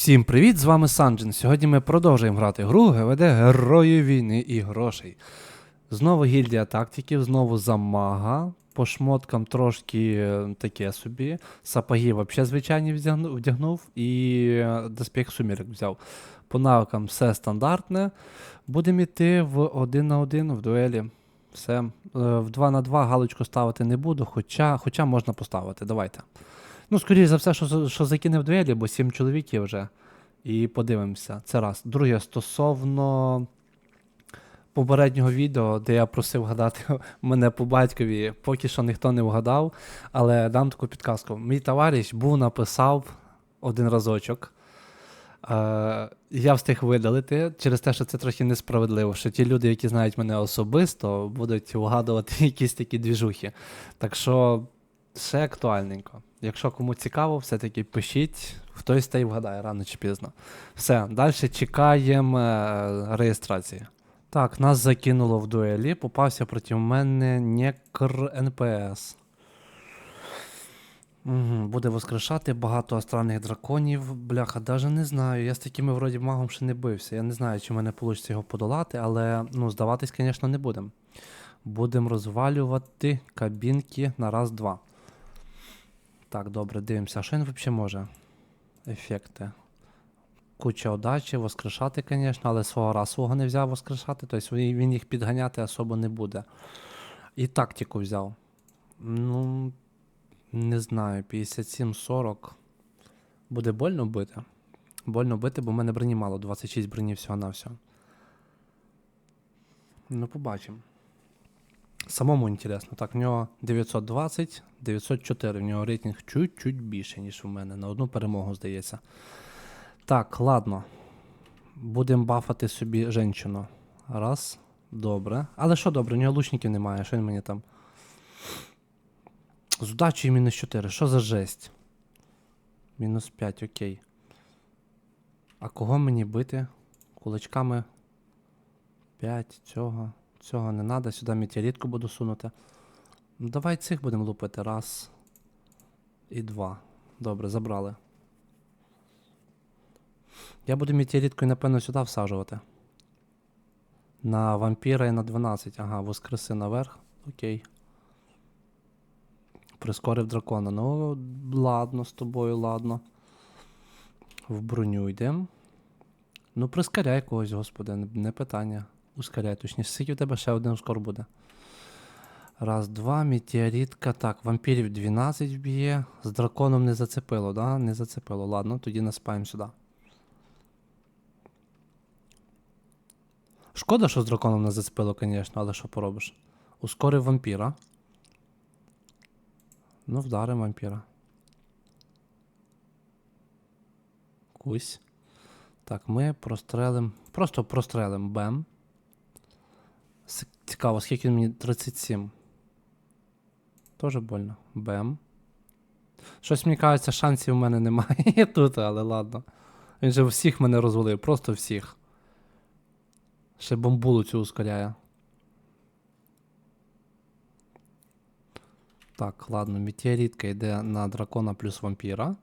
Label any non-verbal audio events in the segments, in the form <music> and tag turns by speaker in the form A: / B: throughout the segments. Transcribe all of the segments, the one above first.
A: Всім привіт! З вами Санджин. Сьогодні ми продовжуємо грати гру ГВД Герої війни і грошей. Знову гільдія тактиків, знову замага. По шмоткам трошки е, таке собі. Сапоги взагалі звичайні вдягнув і е, доспіх сумірок взяв. По навикам все стандартне. Будемо йти в один на один в дуелі. Все. Е, В 2 на 2 галочку ставити не буду, хоча, хоча можна поставити. Давайте. Ну, скоріш за все, що, що закине в дуелі, бо 7 чоловік є вже. І подивимося. Це раз. Друге, стосовно попереднього відео, де я просив гадати <laughs> мене по батькові, поки що ніхто не вгадав, але дам таку підказку. Мій товариш був написав один разочок. Е, я встиг видалити через те, що це трохи несправедливо, що ті люди, які знають мене особисто, будуть вгадувати <laughs> якісь такі двіжухи. Так що все актуальненько. Якщо кому цікаво, все-таки пишіть, хтось та й вгадає рано чи пізно. Все, далі чекаємо е, реєстрації. Так, нас закинуло в дуелі, попався проти мене Некр НПС. Угу, буде воскрешати багато астральних драконів. Бляха, даже не знаю. Я з такими вроді магом ще не бився. Я не знаю, чи в мене вийде його подолати, але ну, здаватись, звісно, не будемо. Будемо розвалювати кабінки на раз-два. Так, добре, дивимося. Що він взагалі може? Ефекти. Куча удачі, воскрешати, звісно, але свого расового не взяв воскрешати, тобто він їх підганяти особо не буде. І тактику взяв. Ну, не знаю, 57-40. Буде больно бити. Больно бити, бо в мене броні мало, 26 броні всього на всього. Ну, побачимо. Самому інтересно. Так, в нього 920, 904. В нього рейтинг чуть-чуть більше, ніж у мене. На одну перемогу, здається. Так, ладно. Будемо бафати собі женщину. Раз. Добре. Але що добре, у нього лучників немає. Що він мені там? З удачею мінус 4. Що за жесть? Мінус 5, окей. А кого мені бити? Кулачками 5 цього. Цього не треба, сюди метеоритку буду сунути. Ну, давай цих будемо лупити. Раз. І два. Добре, забрали. Я буду метеориткою, напевно, сюди всаджувати. На вампіра і на 12. Ага, воскреси наверх. Окей. Прискорив дракона. Ну, ладно, з тобою, ладно. В броню йдемо. Ну, прискоряй когось, господи, не питання. Ускоряй, точніше, скільки у тебе ще один скоро буде. Раз, два, метеоритка. Так, вампірів 12 вб'є. З драконом не зацепило, да? Не зацепило. Ладно, тоді наспаємо сюди. Шкода, що з драконом не зацепило, звісно, але що поробиш? Ускорив вампіра. Ну, вдаримо вампіра. Кусь. Так, ми прострелим. Просто прострелим бем. Цікаво, скільки мені 37. Тоже больно. Бем. Щось мені кажеться, шансів у мене немає <laughs> тут, але ладно. Він же всіх мене розвалив, просто всіх. Ще бомбулу цю ускоряє. Так, ладно, метеоритка йде на дракона плюс вампіра.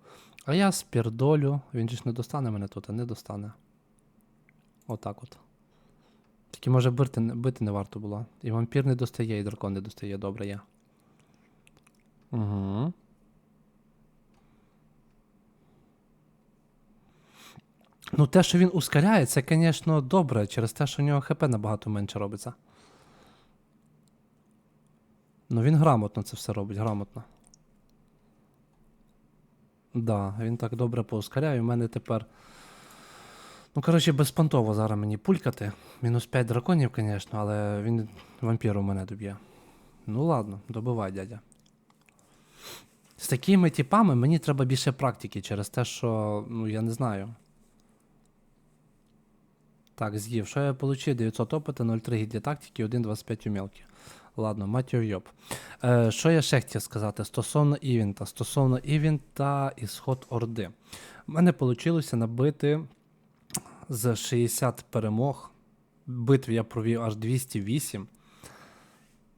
A: А я спердолю. Він же ж не достане мене тут, а не достане. Отак от. Тільки може бити, бити не варто було. І вампір не достає, і дракон не достає, добре є. Угу. Ну, те, що він ускоряє, це, звісно, добре, через те, що у нього ХП набагато менше робиться. Ну, він грамотно це все робить, грамотно. Да, він так добре поускоряє. У мене тепер. Ну, коротше, безпонтово зараз мені пулькати. Мінус 5 драконів, звісно, але він вампіру мене доб'є. Ну ладно, добивай, дядя. З такими типами мені треба більше практики через те, що, ну, я не знаю. Так, з'їв. Що я отримав? 900 опиту, 0,3 гільдія тактики, 1,25 умілки. Ладно, його йоб. Е, що я ще хотів сказати стосовно івента? Стосовно івента і сход Орди. У мене вийшло набити з 60 перемог. Битв я провів аж 208.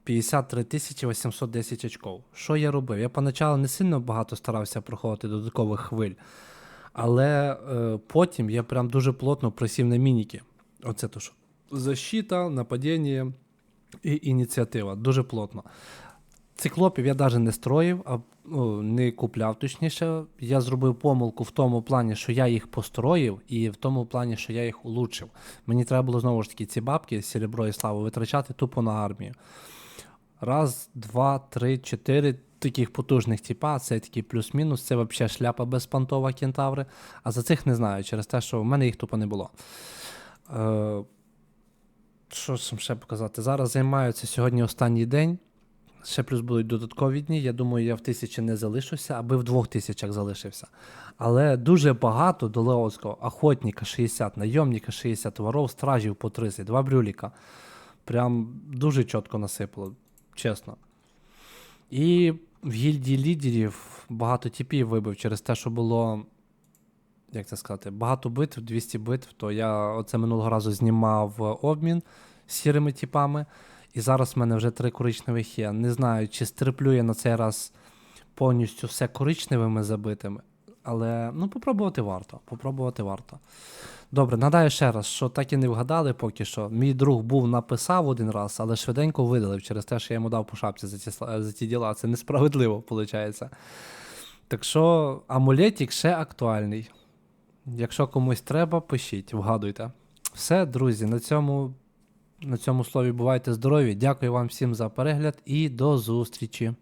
A: 53 810 очков. Що я робив? Я поначалу не сильно багато старався проходити додаткових хвиль. Але е, потім я прям дуже плотно просів на мініки. Оце то що. Защита, нападіння і ініціатива. Дуже плотно. Циклопів я навіть не строїв, а ну, не купляв точніше. Я зробив помилку в тому плані, що я їх построїв, і в тому плані, що я їх улучшив. Мені треба було знову ж таки ці бабки, серебро і славу витрачати тупо на армію. Раз, два, три, чотири таких потужних типа, це такий плюс-мінус, це взагалі шляпа безпантова кентаври. А за цих не знаю, через те, що в мене їх тупо не було. Е, що ще показати? Зараз займаються сьогодні останній день. Ще плюс будуть додаткові дні. Я думаю, я в тисячі не залишуся, аби в двох тисячах залишився. Але дуже багато до Леоцького охотника 60, найомника 60, воров, стражів по 30, два брюліка. Прям дуже чітко насипало, чесно. І в гільдії лідерів багато типів вибив через те, що було. Як це сказати, багато битв, 200 битв, то я оце минулого разу знімав обмін з сірими типами. І зараз в мене вже три коричневих є. Не знаю, чи стриплю я на цей раз повністю все коричневими забитими. Але ну, попробувати варто. Попробувати варто. Добре, нагадаю ще раз, що так і не вгадали поки що. Мій друг був написав один раз, але швиденько видалив через те, що я йому дав по шапці за ці, за ці діла. Це несправедливо, виходить. Так що амулетик ще актуальний. Якщо комусь треба, пишіть, вгадуйте. Все, друзі, на цьому, на цьому слові бувайте здорові. Дякую вам всім за перегляд і до зустрічі.